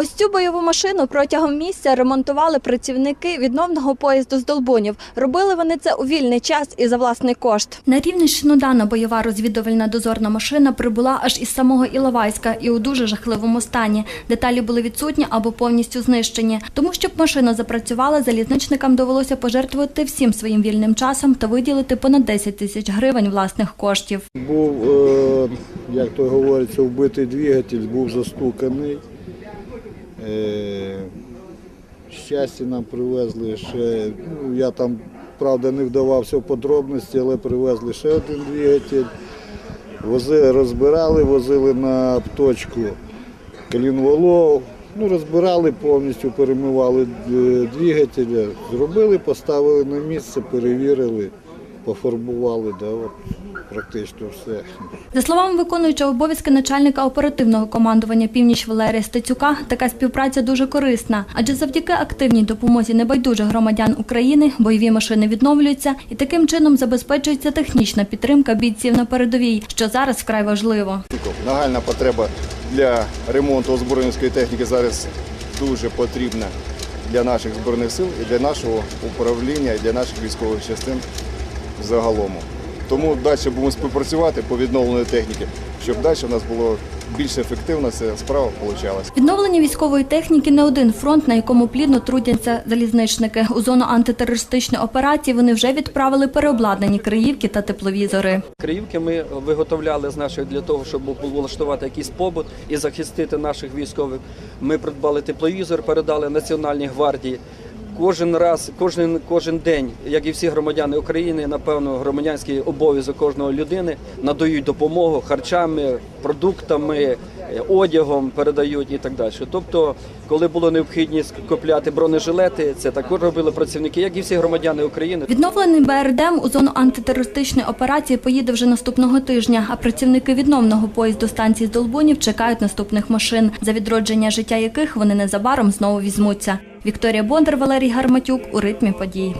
Ось цю бойову машину протягом місяця ремонтували працівники відновного поїзду з Долбунів. Робили вони це у вільний час і за власний кошт. На Рівненщину дана бойова розвідувальна дозорна машина прибула аж із самого Іловайська і у дуже жахливому стані. Деталі були відсутні або повністю знищені. Тому, щоб машина запрацювала, залізничникам довелося пожертвувати всім своїм вільним часом та виділити понад 10 тисяч гривень власних коштів. Був, е, як то говориться, вбитий двигатель, був застуканий. Е, щастя нам привезли ще, ну, я там, правда, не вдавався в подробності, але привезли ще один двигатель. Вози, розбирали, возили на точку Калінволов. Ну, розбирали повністю, перемивали е, двигателя, зробили, поставили на місце, перевірили, пофарбували, да, от, практично все. За словами виконуючого обов'язки начальника оперативного командування Північ Валерія Стецюка, така співпраця дуже корисна, адже завдяки активній допомозі небайдужих громадян України бойові машини відновлюються і таким чином забезпечується технічна підтримка бійців на передовій, що зараз вкрай важливо. Нагальна потреба для ремонту озброєнської техніки зараз дуже потрібна для наших збройних сил і для нашого управління, і для наших військових частин загалом. Тому далі будемо співпрацювати по відновленню техніки, щоб далі у нас було більш ефективна ця справа вийшла. Відновлення військової техніки не один фронт, на якому плідно трудяться залізничники. У зону антитерористичної операції вони вже відправили переобладнані криївки та тепловізори. Криївки ми виготовляли з наших для того, щоб влаштувати якийсь побут і захистити наших військових. Ми придбали тепловізор, передали Національній гвардії. Кожен раз, кожен, кожен день, як і всі громадяни України, напевно, громадянський обов'язок кожної людини надають допомогу харчами, продуктами, одягом передають і так далі. Тобто, коли було необхідність купляти бронежилети, це також робили працівники, як і всі громадяни України. Відновлений БРДМ у зону антитерористичної операції поїде вже наступного тижня, а працівники відновного поїзду станції з Долбунів чекають наступних машин, за відродження життя яких вони незабаром знову візьмуться. Вікторія Бондар, Валерій Гарматюк у ритмі подій.